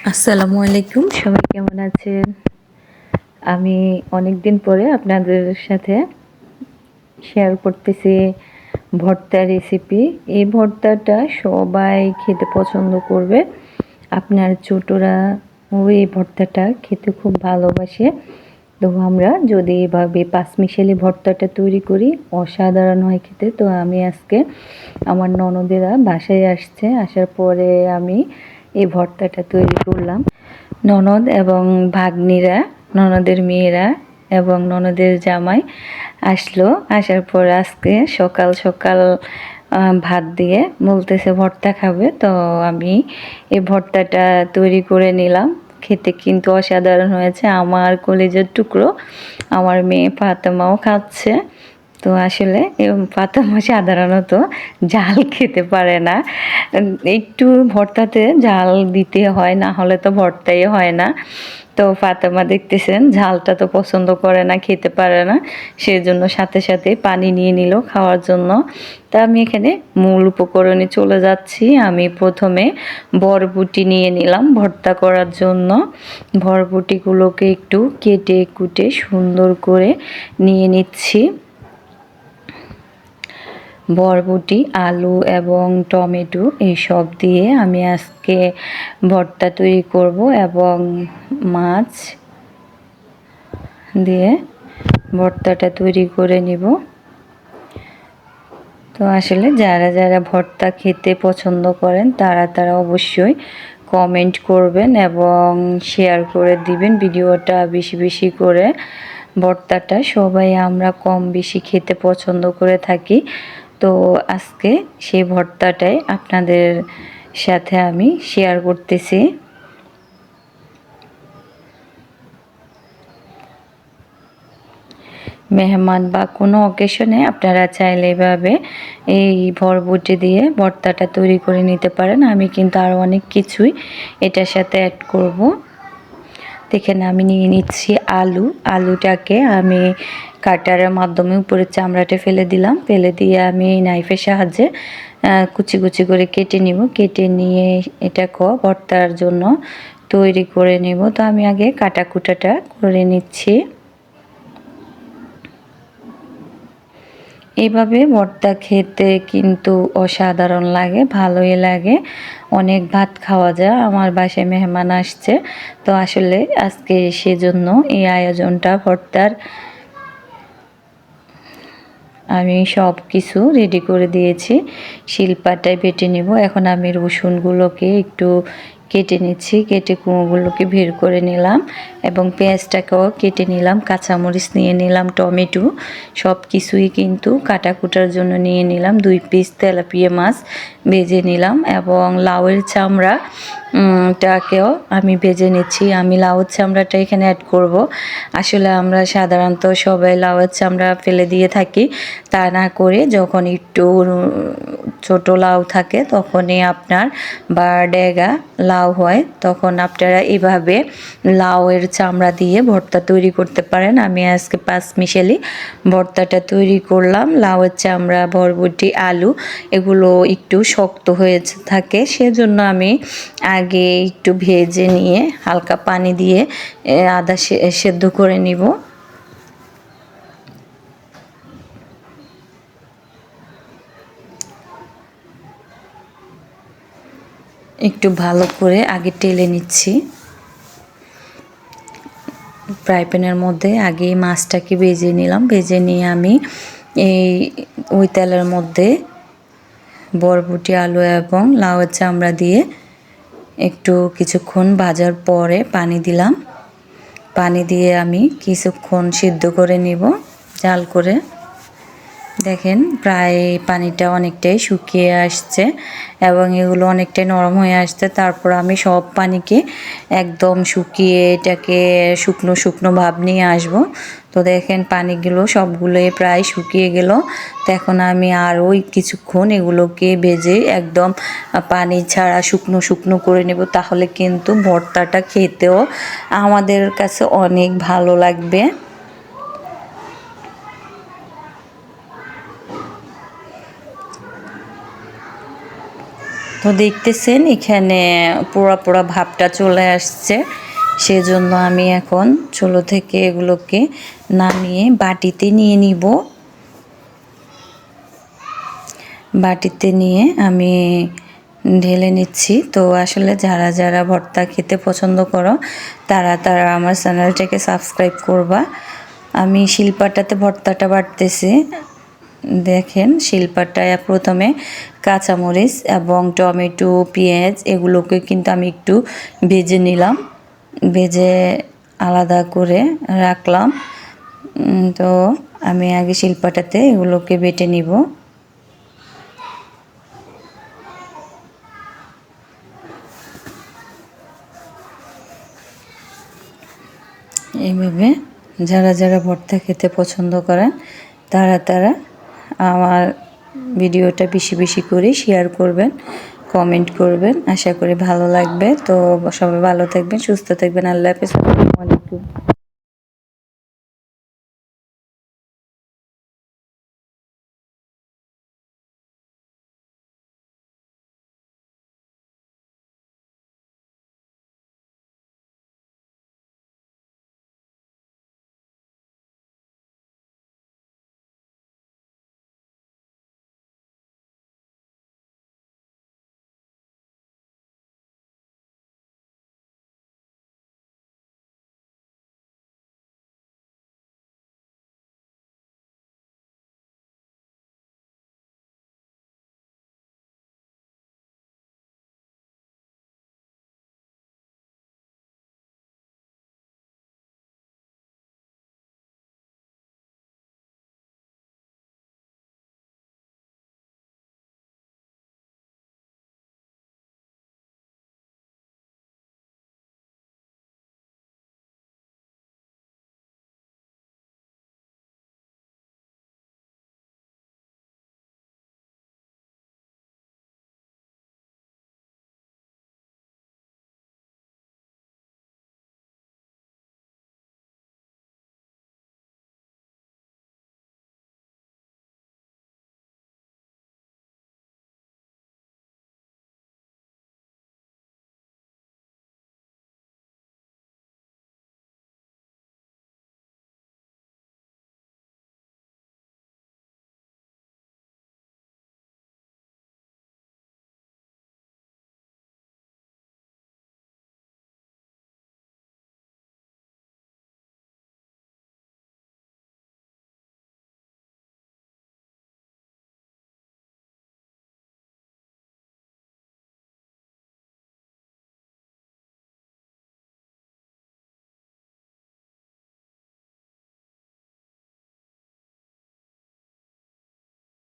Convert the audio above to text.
আসসালামু আলাইকুম, সবাই কেমন আছেন? আমি অনেক দিন পরে আপনাদের সাথে শেয়ার করতেছি ভর্তা রেসিপি এই ভর্তাটা সবাই খেতে পছন্দ করবে। আপনার ছোটরা ওই ভর্তাটা খেতে খুব ভালোবাসে। তো আমরা যদি এভাবে পাঁচমিশালি ভর্তাটা তৈরি করি, অসাধারণ হয় খেতে। তো আমি আজকে আমার ননদেরা বাসায় আসছে। আসার পরে আমি এই ভর্তাটা তৈরি করলাম। ননদ এবং ভাগ্নিরা, ননদের মেয়েরা এবং ননদের জামাই আসলো। আসার পর আজকে সকাল সকাল ভাত দিয়ে বলতেছে, ভর্তা খাবে? তো আমি এই ভর্তাটা তৈরি করে নিলাম। খেতে কিন্তু অসাধারণ হয়েছে। আমার কলেজের টুকরো। আমার মেয়ে ফাতেমাও খাচ্ছে। তো আসলে পাতা পাতামা সাধারণত জাল খেতে পারে না। একটু ভর্তাতে জাল দিতে হয়, না হলে তো ভর্তাই হয় না। তো ফাতেমা দেখতেছেন, ঝালটা তো পছন্দ করে না, খেতে পারে না। সেজন্য সাথে সাথে পানি নিয়ে নিল খাওয়ার জন্য। তা আমি এখানে মূল উপকরণে চলে যাচ্ছি। আমি প্রথমে বরবুটি নিয়ে নিলাম ভর্তা করার জন্য। বরবুটিগুলোকে একটু কেটে কুটে সুন্দর করে নিয়ে নিচ্ছি। বরবটি, আলু এবং টমেটো এইসব দিয়ে আমি আজকে ভর্তা তৈরি করব এবং মাছ দিয়ে ভর্তাটা তৈরি করে নিব। তো আসলে যারা যারা ভর্তা খেতে পছন্দ করেন, তারা তারা অবশ্যই কমেন্ট করবেন এবং শেয়ার করে দিবেন। ভিডিওটা বেশি বেশি করে, ভর্তাটা সবাই আমরা কম বেশি খেতে পছন্দ করে থাকি। তো আজকে সেই ভর্তাটাই আপনাদের সাথে আমি শেয়ার করতেছি। মেহমান বা কোনো অকেশনে আপনারা চাইলে এভাবে এই ভরবুটি দিয়ে ভর্তাটা তৈরি করে নিতে পারেন। আমি কিন্তু আরও অনেক কিছুই এটার সাথে অ্যাড করব। দেখেন আমি নিয়ে নিচ্ছি আলু। আলুটাকে আমি কাটারের মাধ্যমে উপরে চামড়াটা ফেলে দিলাম। ফেলে দিয়ে আমি নাইফের সাহায্যে কুচি কুচি করে কেটে নিব। কেটে নিয়ে এটা ক, ভর্তার জন্য তৈরি করে নেব। তো আমি আগে কাটা কুটাটা করে নিচ্ছি। এইভাবে ভর্তা খেতে কিন্তু অসাধারণ লাগে, ভালোই লাগে। অনেক ভাত খাওয়া যায়, আমার বাসায় মেহমান আসছে। তো আসলে আজকে সেজন্য এই আয়োজনটা ভর্তার আমি সব কিছু রেডি করে দিয়েছি। শিলপাটায় বেটে নেব। এখন আমি রসুনগুলোকে একটু কেটে নিচ্ছি, কেটে কুমোগুলোকে বের করে নিলাম এবং পেঁয়াজটাকেও কেটে নিলাম, কাঁচামরিচ নিয়ে নিলাম, টমেটো সব কিছুই কিন্তু কাটাকুটার জন্য নিয়ে নিলাম, দুই পিস তেলাপিয়া মাছ ভেজে নিলাম এবং লাউয়ের চামড়া টাকেও আমি ভেজে নিচ্ছি। আমি লাউয়ের চামড়াটা এখানে অ্যাড করব। আসলে আমরা সাধারণত সবাই লাউয়ের চামড়া ফেলে দিয়ে থাকি, তা না করে যখন একটু ছোট লাউ থাকে তখনই আপনার বা ডেগা লাউ হয়, তখন আপনারা এভাবে লাউয়ের চামড়া দিয়ে ভর্তা তৈরি করতে পারেন। আমি আজকে পাঁচ মিশালি ভর্তাটা তৈরি করলাম। লাউয়ের চামড়া, বরবটি, আলু এগুলো একটু শক্ত হয়ে থাকে, সেজন্য আমি আগে একটু ভেজে নিয়ে হালকা পানি দিয়ে আদা সেদ্ধ করে নিব। একটু ভালো করে আগে টেলে নিচ্ছি। ফ্রাই প্যানের মধ্যে আগে মাছটাকে ভেজে নিলাম। ভেজে নিয়ে আমি এই ওই তেলের মধ্যে বরবটি, আলু এবং লাউয়ের চামড়া দিয়ে একটু কিছুক্ষণ ভাজার পরে পানি দিলাম। পানি দিয়ে আমি কিছুক্ষণ সিদ্ধ করে নিব। জাল করে দেখেন, প্রায় পানিটা অনেকটাই শুকিয়ে আসছে এবং এগুলো অনেকটাই নরম হয়ে আসছে। তারপর আমি সব পানিকে একদম শুকিয়ে এটাকে শুকনো শুকনো ভাব নিয়ে আসব। তো দেখেন, পানিগুলো সবগুলোই প্রায় শুকিয়ে গেল। তো এখন আমি আরও কিছুক্ষণ এগুলোকে ভেজে একদম পানি ছাড়া শুকনো শুকনো করে নেব। তাহলে কিন্তু ভর্তাটা খেতেও আমাদের কাছে অনেক ভালো লাগবে। তো দেখতেছেন, এখানে পোড়া পোড়া ভাবটা চলে আসছে। সেজন্য আমি এখন চুলো থেকে এগুলোকে নামিয়ে বাটিতে নিয়ে নিব। বাটিতে নিয়ে আমি ঢেলে নিচ্ছি। তো আসলে যারা যারা ভর্তা খেতে পছন্দ করো, তারা তারা আমার চ্যানেলটাকে সাবস্ক্রাইব করবা। আমি শিল্পাটাতে ভর্তাটা বাটতেছি দেখেন শিল্পাটায় প্রথমে কাঁচামরিচ এবং টমেটো, পেঁয়াজ এগুলোকে কিন্তু আমি একটু ভেজে নিলাম। ভেজে আলাদা করে রাখলাম। তো আমি আগে শিল্পাটাতে এগুলোকে বেটে নিব। এইভাবে যারা যারা ভর্তা খেতে পছন্দ করেন, তারা তারা আমার ভিডিওটা বেশি বেশি করে শেয়ার করবেন কমেন্ট করবেন। আশা করি ভালো লাগবে। তো সবাই ভালো থাকবেন, সুস্থ থাকবেন। আল্লাহ হাফিজ। আসসালামু আলাইকুম।